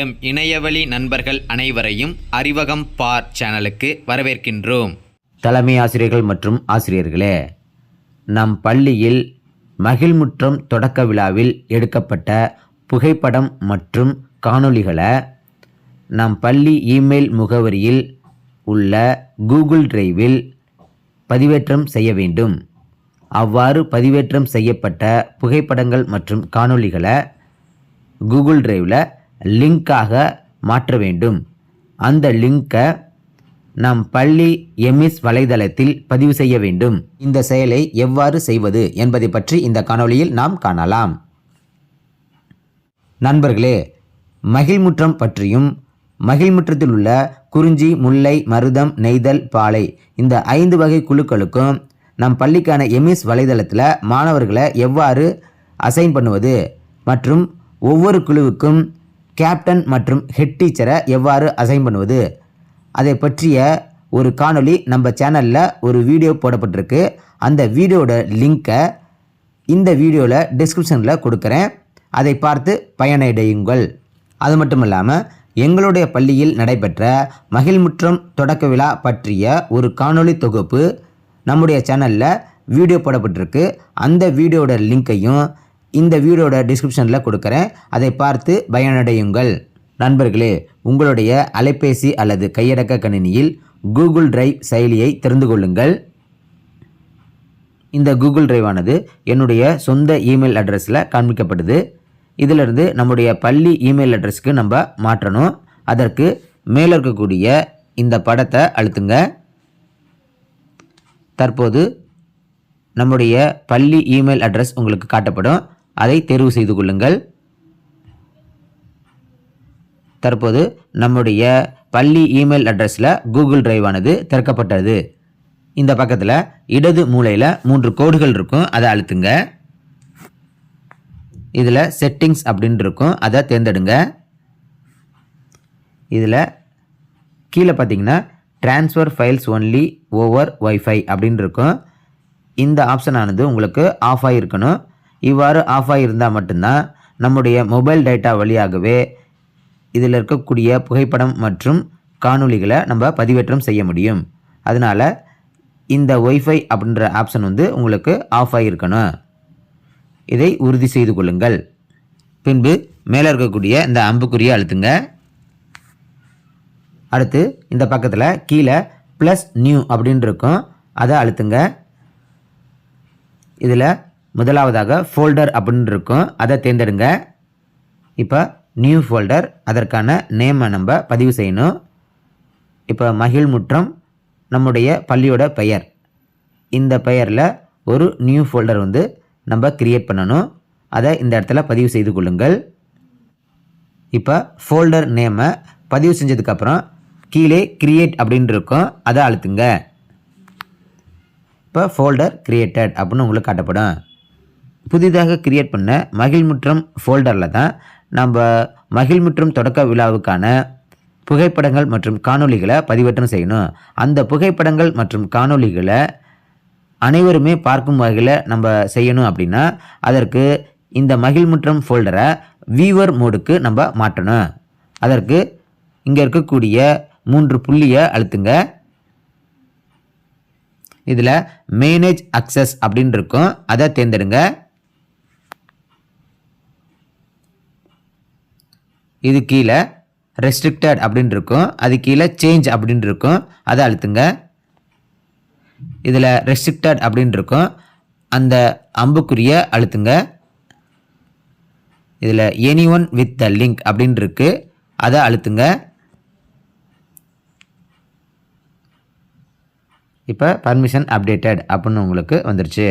M இணையவழி நண்பர்கள் அனைவரையும் அறிவகம் பார் சேனலுக்கு வரவேற்கின்றோம். தலைமை ஆசிரியர்கள் மற்றும் ஆசிரியர்களே நம் பள்ளியில் மகிழ்முற்றம் தொடக்க விழாவில் எடுக்கப்பட்ட புகைப்படம் மற்றும் காணொளிகளை நம் பள்ளி இமெயில் முகவரியில் உள்ள கூகுள் டிரைவில் பதிவேற்றம் செய்ய வேண்டும். அவ்வாறு பதிவேற்றம் செய்யப்பட்ட புகைப்படங்கள் மற்றும் காணொளிகளை கூகுள் டிரைவில் லிங்காக மாற்ற வேண்டும். அந்த லிங்கை நம் பள்ளி எமிஸ் வலைதளத்தில் பதிவு செய்ய வேண்டும். இந்த செயலை எவ்வாறு செய்வது என்பதை பற்றி இந்த காணொளியில் நாம் காணலாம். நண்பர்களே மகிழ்முற்றம் பற்றியும் மகிழ்முற்றத்தில் உள்ள குறிஞ்சி முல்லை மருதம் நெய்தல் பாலை இந்த ஐந்து வகை குழுக்களுக்கும் நம் பள்ளிக்கான எம்எஸ் வலைதளத்தில் மாணவர்களை எவ்வாறு அசைன் பண்ணுவது மற்றும் ஒவ்வொரு குழுவுக்கும் கேப்டன் மற்றும் ஹெட் டீச்சரை எவ்வாறு அசைன் பண்ணுவது? அதை பற்றிய ஒரு காணொளி நம்ம சேனலில் ஒரு வீடியோ போடப்பட்டிருக்கு. அந்த வீடியோட லிங்க்கை இந்த வீடியோவில் டிஸ்கிரிப்ஷனில் கொடுக்குறேன். அதை பார்த்து பயனடையுங்கள். அது மட்டும் இல்லாமல் எங்களுடைய பள்ளியில் நடைபெற்ற மகிழ்முற்றம் தொடக்க விழா பற்றிய ஒரு காணொளி தொகுப்பு நம்முடைய சேனலில் வீடியோ போடப்பட்டிருக்கு. அந்த வீடியோட லிங்க்கையும் இந்த வீடியோட டிஸ்கிரிப்ஷனில் கொடுக்குறேன். அதை பார்த்து பயனடையுங்கள். நண்பர்களே உங்களுடைய அலைபேசி அல்லது கையடக்க கணினியில் கூகுள் டிரைவ் செயலியை தெரிந்து கொள்ளுங்கள். இந்த கூகுள் டிரைவானது என்னுடைய சொந்த இமெயில் அட்ரஸில் காண்பிக்கப்படுது. இதிலிருந்து நம்முடைய பள்ளி இமெயில் அட்ரஸ்க்கு நம்ம மாற்றணும். அதற்கு மேலே இருக்கக்கூடிய இந்த படத்தை அழுத்துங்க. தற்போது நம்முடைய பள்ளி இமெயில் அட்ரஸ் உங்களுக்கு காட்டப்படும். அதை தேர்வு செய்து கொள்ளுங்கள். தற்போது நம்முடைய பள்ளி இமெயில் அட்ரஸில் கூகுள் டிரைவானது திறக்கப்பட்டது. இந்த பக்கத்தில் இடது மூலையில் மூன்று கோடுகள் இருக்கும் அதை அழுத்துங்க. இதில் செட்டிங்ஸ் அப்படின்னு இருக்கும் அதை தேர்ந்தெடுங்க. இதில் கீழே பார்த்தீங்கன்னா transfer files only over WiFi அப்படின்னு இருக்கும். இந்த ஆப்ஷனானது உங்களுக்கு ஆஃப் ஆகிருக்கணும் இவ்வாறு ஆஃப் ஆகியிருந்தால் மட்டும்தான் நம்முடைய மொபைல் டேட்டா வழியாகவே இதில் இருக்கக்கூடிய புகைப்படம் மற்றும் காணொளிகளை நம்ம பதிவேற்றம் செய்ய முடியும். அதனால் இந்த ஒய்ஃபை அப்படின்ற ஆப்ஷன் வந்து உங்களுக்கு ஆஃப் ஆகியிருக்கணும் இதை உறுதி செய்து கொள்ளுங்கள். பின்பு மேலே இருக்கக்கூடிய இந்த அம்புக்குறியை அழுத்துங்க. அடுத்து இந்த பக்கத்தில் கீழே ப்ளஸ் நியூ அப்படின்னு இருக்கும் அதை அழுத்துங்க. இதில் முதலாவதாக ஃபோல்டர் அப்படின்னு இருக்கும். அதை தேர்ந்தெடுங்க. இப்போ நியூ ஃபோல்டர் அதற்கான நேமை நம்ம பதிவு செய்யணும். இப்போ மகிழ்முற்றம் நம்முடைய பள்ளியோட பெயர். இந்த பெயரில் ஒரு நியூ ஃபோல்டர் வந்து நம்ம கிரியேட் பண்ணணும். அதை இந்த இடத்துல பதிவு செய்து கொள்ளுங்கள். இப்போ ஃபோல்டர் நேமை பதிவு செஞ்சதுக்கப்புறம் கீழே கிரியேட் அப்படின்னு இருக்கும். அதை அழுத்துங்க. இப்போ ஃபோல்டர் கிரியேட்டட் அப்படின்னு உங்களுக்கு காட்டப்படும். புதிதாக கிரியேட் பண்ண மகிழ்முற்றம் ஃபோல்டரில் தான் நம்ம மகிழ்முற்றம் தொடக்க விழாவுக்கான புகைப்படங்கள் மற்றும் காணொளிகளை பதிவேற்றம் செய்யணும். அந்த புகைப்படங்கள் மற்றும் காணொளிகளை அனைவருமே பார்க்கும் வகையில் நம்ம செய்யணும் அப்படின்னா அதற்கு இந்த மகிழ்முற்றம் ஃபோல்டரை வீவர் மோடுக்கு நம்ம மாற்றணும். அதற்கு இங்கே இருக்கக்கூடிய மூன்று புள்ளியை அழுத்துங்க. இதில் மேனேஜ் அக்சஸ் அப்படின்னு இருக்கும். அதை தேர்ந்தெடுங்க. இது கீழே ரெஸ்ட்ரிக்டட் அப்படின்னு இருக்கும் அது கீழே சேஞ்ச் அப்படின்னு இருக்கும் அதை அழுத்துங்க. இதில் ரெஸ்ட்ரிக்டட் அப்படின்னு இருக்கும் அந்த அம்புக்குரிய அழுத்துங்க. இதில் any one with the link அப்படின்னு இருக்கு அதை அழுத்துங்க. இப்போ பர்மிஷன் அப்டேட்டட் அப்படின்னு உங்களுக்கு வந்துருச்சு.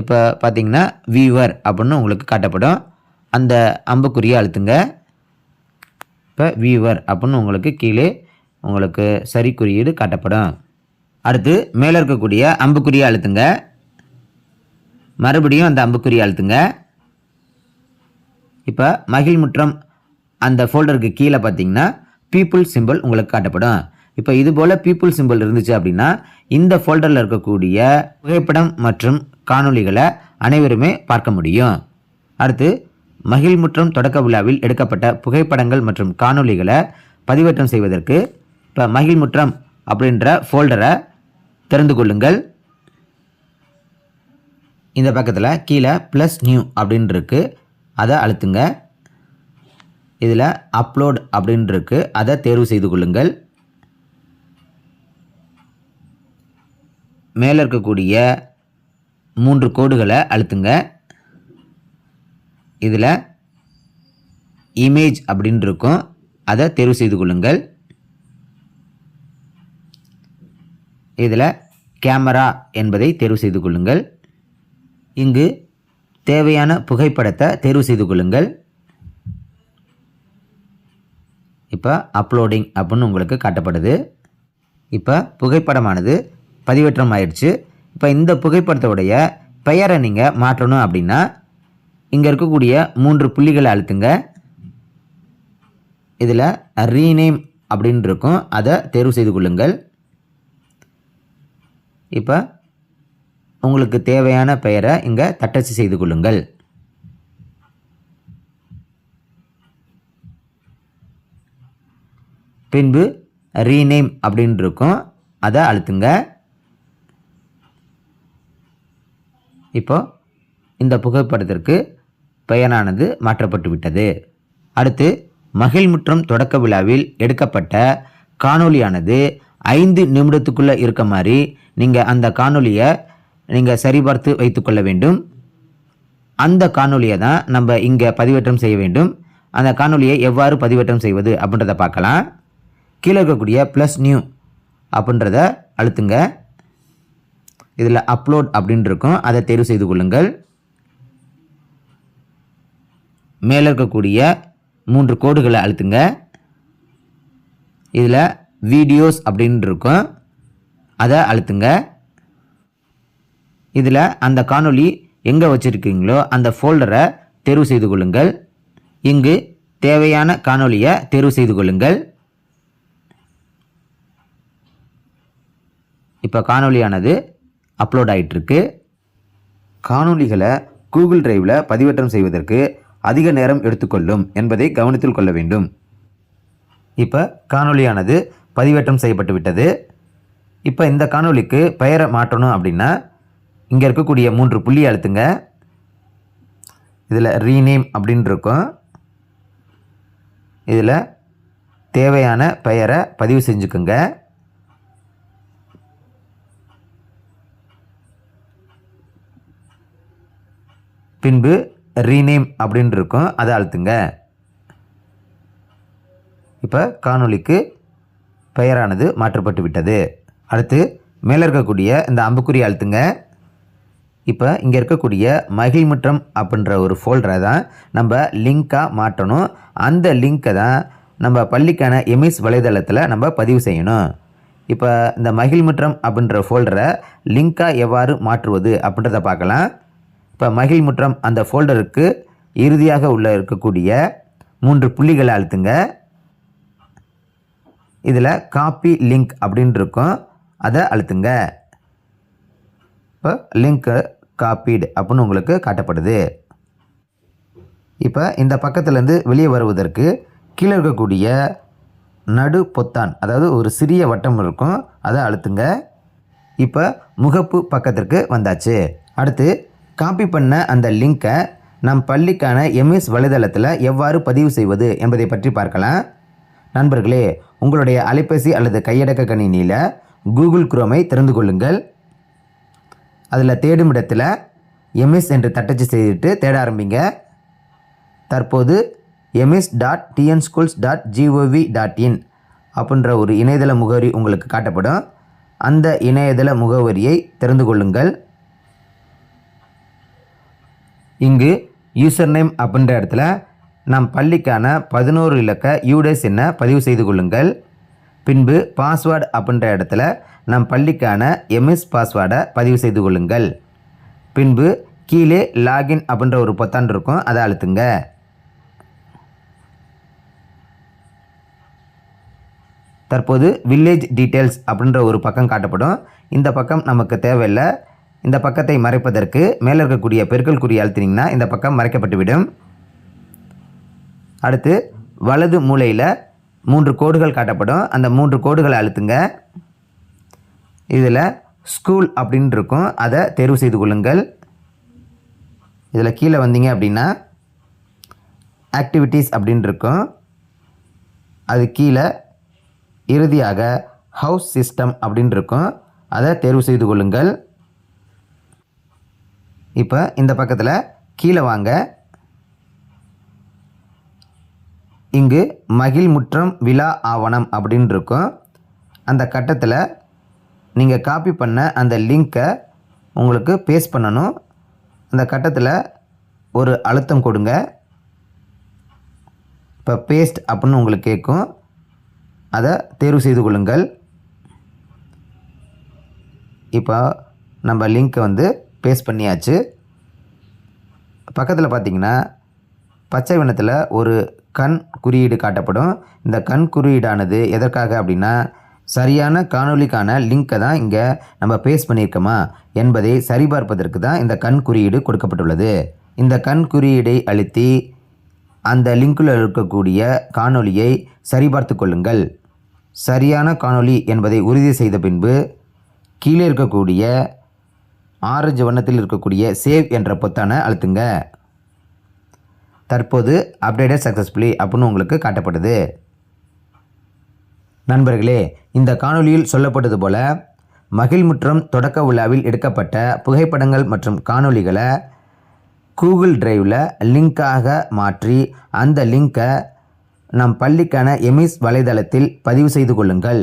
இப்போ பார்த்தீங்கன்னா வியூவர் அப்படின்னு உங்களுக்கு காட்டப்படும். அந்த அம்புக்குரிய அழுத்துங்க. இப்போ வியூவர் அப்படின்னு உங்களுக்கு கீழே உங்களுக்கு சரி குறியீடு காட்டப்படும். அடுத்து மேலே இருக்கக்கூடிய அம்புக்குறியை அழுத்துங்க. மறுபடியும் அந்த அம்புக்குறியை அழுத்துங்க. இப்போ மகிழ்முற்றம் அந்த ஃபோல்டருக்கு கீழே பார்த்தீங்கன்னா பீப்புள் சிம்பிள் உங்களுக்கு காட்டப்படும். இப்போ இது போல் பீப்புள் சிம்பிள் இருந்துச்சு அப்படின்னா இந்த ஃபோல்டரில் இருக்கக்கூடிய புகைப்படம் மற்றும் காணொளிகளை அனைவருமே பார்க்க முடியும். அடுத்து மகிழ்முற்றம் தொடக்க விழாவில் எடுக்கப்பட்ட புகைப்படங்கள் மற்றும் காணொளிகளை பதிவேற்றம் செய்வதற்கு இப்போ மகிழ்முற்றம் அப்படின்ற ஃபோல்டரை திறந்து கொள்ளுங்கள். இந்த பக்கத்தில் கீழே ப்ளஸ் நியூ அப்படின்னு இருக்கு அதை அழுத்துங்க. இதில் அப்லோட் அப்படின்னு இருக்கு அதை தேர்வு செய்து கொள்ளுங்கள். மேலே இருக்கக்கூடிய மூன்று கோடுகளை அழுத்துங்க. இதில் இமேஜ் அப்படின்னு இருக்கும் அதை தேர்வு செய்து கொள்ளுங்கள். இதில் கேமரா என்பதை தேர்வு செய்து கொள்ளுங்கள். இங்கு தேவையான புகைப்படத்தை தேர்வு செய்து கொள்ளுங்கள். இப்போ அப்லோடிங் அப்படின்னு உங்களுக்கு காட்டப்படுது. இப்போ புகைப்படமானது பதிவேற்றம் ஆயிடுச்சு. இப்போ இந்த புகைப்படத்தோடைய பெயரை நீங்கள் மாற்றணும் அப்படின்னா இங்கே இருக்கக்கூடிய மூன்று புள்ளிகளை அழுத்துங்க. இதில் ரீநேம் அப்படின்னு இருக்கும். அதை தேர்வு செய்து கொள்ளுங்கள். இப்போ உங்களுக்கு தேவையான பெயரை இங்கே தட்டச்சு செய்து கொள்ளுங்கள். பின்பு ரீநேம் அப்படின்னு இருக்கும். அதை அழுத்துங்க. இப்போ இந்த புகைப்படத்திற்கு பெயரானது மாற்றப்பட்டுவிட்டது. அடுத்து மகிழ்முற்றம் தொடக்க விழாவில் எடுக்கப்பட்ட காணொளியானது ஐந்து நிமிடத்துக்குள்ளே இருக்க மாதிரி நீங்கள் அந்த காணொலியை நீங்கள் சரிபார்த்து வைத்துக்கொள்ள வேண்டும். அந்த காணொலியை தான் நம்ம இங்கே பதிவேற்றம் செய்ய வேண்டும். அந்த காணொலியை எவ்வாறு பதிவேற்றம் செய்வது அப்படின்றத பார்க்கலாம். கீழே இருக்கக்கூடிய ப்ளஸ் நியூ அப்படின்றத அழுத்துங்க. இதில் அப்லோட் அப்படின்னு இருக்கும். அதை தேர்வு செய்து கொள்ளுங்கள். மேலே இருக்கக்கூடிய மூன்று கோடுகளை அழுத்துங்க. இதில் வீடியோஸ் அப்படின்னு இருக்கும். அதை அழுத்துங்க. இதில் அந்த காணொளி எங்கே வச்சுருக்கீங்களோ அந்த ஃபோல்டரை தேர்வு செய்து கொள்ளுங்கள். இங்கு தேவையான காணொளியை தேர்வு செய்து கொள்ளுங்கள். இப்போ காணொளியானது அப்லோட் ஆயிட்டிருக்கு. காணொளிகளை கூகுள் டிரைவில் பதிவேற்றம் செய்வதற்கு அதிக நேரம் எடுத்துக்கொள்ளும் என்பதை கவனத்தில் கொள்ள வேண்டும். இப்போ காணொளியானது பதிவேற்றம் செய்யப்பட்டு விட்டது. இப்போ இந்த காணொளிக்கு பெயரை மாற்றணும் அப்படின்னா இங்கே இருக்கக்கூடிய மூன்று புள்ளி அழுத்துங்க. இதில் ரீநேம் அப்படின்னு இருக்கும். இதில் தேவையான பெயரை பதிவு செஞ்சுக்குங்க. பின்பு ரீநேம் அப்படின்னு இருக்கும் அதை அழுத்துங்க. இப்போ காணொளிக்கு பெயரானது மாற்றப்பட்டு விட்டது. அடுத்து மேலே இருக்கக்கூடிய இந்த அம்புக்குறி அழுத்துங்க. இப்போ இங்கே இருக்கக்கூடிய மகிழ்முற்றம் அப்படின்ற ஒரு ஃபோல்டரை தான் நம்ம லிங்காக மாற்றணும். அந்த லிங்க்கை தான் நம்ம பள்ளிக்கான எமிஸ் வலைதளத்தில் நம்ம பதிவு செய்யணும். இப்போ இந்த மகிழ்முற்றம் அப்படின்ற ஃபோல்டரை லிங்காக எவ்வாறு மாற்றுவது அப்படின்றத பார்க்கலாம். இப்போ மகிழ்முற்றம் அந்த ஃபோல்டருக்கு இறுதியாக உள்ள இருக்கக்கூடிய மூன்று புள்ளிகளை அழுத்துங்க. இதில் காப்பி லிங்க் அப்படின்ட்டு இருக்கும். அதை அழுத்துங்க. இப்போ லிங்க்கு காப்பீடு அப்படின்னு உங்களுக்கு காட்டப்படுது. இப்போ இந்த பக்கத்துலேருந்து வெளியே வருவதற்கு கீழே இருக்கக்கூடிய நடு பொத்தான் அதாவது ஒரு சிறிய வட்டம் இருக்கும் அதை அழுத்துங்க. இப்போ முகப்பு பக்கத்திற்கு வந்தாச்சு. அடுத்து காப்பி பண்ண அந்த லிங்கை நம் பள்ளிக்கான எம்எஸ் வலைதளத்தில் எவ்வாறு பதிவு செய்வது என்பதை பற்றி பார்க்கலாம். நண்பர்களே உங்களுடைய அலைபேசி அல்லது கையடக்க கணினியில் கூகுள் குரோமை திறந்து கொள்ளுங்கள். அதில் தேடும் இடத்துல எம்எஸ் என்று தட்டச்சு செய்துட்டு தேட ஆரம்பிங்க. தற்போது MS dot TN schools dot GOV dot in அப்படின்ற ஒரு இணையதள முகவரி உங்களுக்கு காட்டப்படும். அந்த இணையதள முகவரியை திறந்து கொள்ளுங்கள். இங்கு யூசர் நேம் அப்படின்ற இடத்துல நம் பள்ளிக்கான பதினோரு இலக்க யூடேஸ் என்ன பதிவு செய்து கொள்ளுங்கள். பின்பு பாஸ்வேர்டு அப்படின்ற இடத்துல நம் பள்ளிக்கான எம்எஸ் பாஸ்வேர்டை பதிவு செய்து கொள்ளுங்கள். பின்பு கீழே லாகின் அப்படின்ற ஒரு பொத்தான் இருக்கும் அதை அழுத்துங்க. தற்போது வில்லேஜ் டீட்டெயில்ஸ் அப்படின்ற ஒரு பக்கம் காட்டப்படும். இந்த பக்கம் நமக்கு தேவையில்லை. இந்த பக்கத்தை மறைப்பதற்கு மேலே இருக்கக்கூடிய பெருக்கல் குறி அழுத்தினீங்கன்னா இந்த பக்கம் மறைக்கப்பட்டுவிடும். அடுத்து வலது மூலையில் மூன்று கோடுகள் காட்டப்படும். அந்த மூன்று கோடுகளை அழுத்துங்க. இதில் ஸ்கூல் அப்படின்னு இருக்கும். அதை தேர்வு செய்து கொள்ளுங்கள். இதில் கீழே வந்தீங்க அப்படின்னா ஆக்டிவிட்டீஸ் அப்படின்னு இருக்கும். அது கீழே இறுதியாக ஹவுஸ் சிஸ்டம் அப்படின்னு இருக்கும். அதை தேர்வு செய்து கொள்ளுங்கள். இப்போ இந்த பக்கத்தில் கீழே வாங்க. இங்கு மகிழ்முற்றம் விழா ஆவணம் அப்படின்னு இருக்கும். அந்த கட்டத்தில் நீங்கள் காப்பி பண்ண அந்த லிங்க்கை உங்களுக்கு பேஸ்ட் பண்ணணும். அந்த கட்டத்தில் ஒரு அழுத்தம் கொடுங்க. இப்போ பேஸ்ட் அப்படின்னு உங்களுக்கு கேட்கும். அதை தேர்வு செய்து கொள்ளுங்கள். இப்போ நம்ம லிங்க்கை வந்து பேஸ்ட் பண்ணியாச்சு. பக்கத்தில் பார்த்தீங்கன்னா பச்சை வண்ணத்தில் ஒரு கண் குறியீடு காட்டப்படும். இந்த கண் குறியீடானது எதற்காக அப்படின்னா சரியான காணொளிக்கான லிங்க்கை தான் இங்கே நம்ம பேஸ்ட் பண்ணியிருக்கோமா என்பதை சரிபார்ப்பதற்கு தான் இந்த கண் குறியீடு கொடுக்கப்பட்டுள்ளது. இந்த கண் குறியீடை அழுத்தி அந்த லிங்கில் இருக்கக்கூடிய காணொலியை சரிபார்த்து கொள்ளுங்கள். சரியான காணொளி என்பதை உறுதி செய்த பின்பு கீழே இருக்கக்கூடிய ஆரஞ்சு வண்ணத்தில் இருக்கக்கூடிய சேவ் என்ற பொத்தானை அழுத்துங்க. தற்போது அப்டேட்டட் சக்ஸஸ்ஃபுல்லி அப்படின்னு உங்களுக்கு காட்டப்படுது. நண்பர்களே இந்த காணொளியில் சொல்லப்பட்டது போல மகிழ்முற்றம் தொடக்க விழாவில் எடுக்கப்பட்ட புகைப்படங்கள் மற்றும் காணொளிகளை கூகுள் டிரைவில் லிங்காக மாற்றி அந்த லிங்கை நம் பள்ளிக்கான எமிஸ் வலைதளத்தில் பதிவு செய்து கொள்ளுங்கள்.